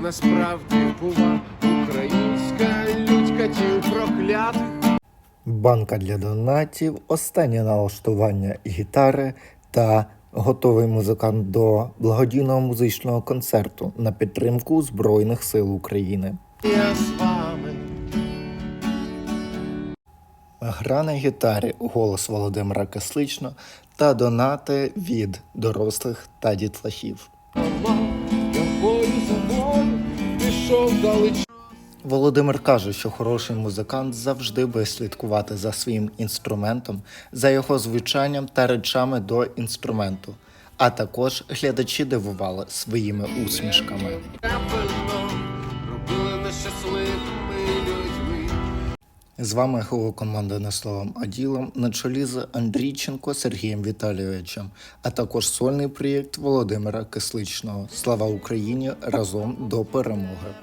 яка насправді була українська лють катів проклятих. банка для донатів, останнє налаштування гітари та готовий музикант до благодійного музичного концерту на підтримку Збройних сил України. Я з вами. Гра на гітарі голос Володимира Кислично та донати від дорослих та дітлахів. Пішов далеч. Володимир каже, що хороший музикант завжди буде слідкувати за своїм інструментом, за його звучанням та речами до інструменту. А також глядачі дивували своїми усмішками. З вами голова команди не словом Аділом на чолі з Андрійченко Сергієм Віталійовичем, а також сольний проєкт Володимира Кисличного. Слава Україні! Разом до перемоги!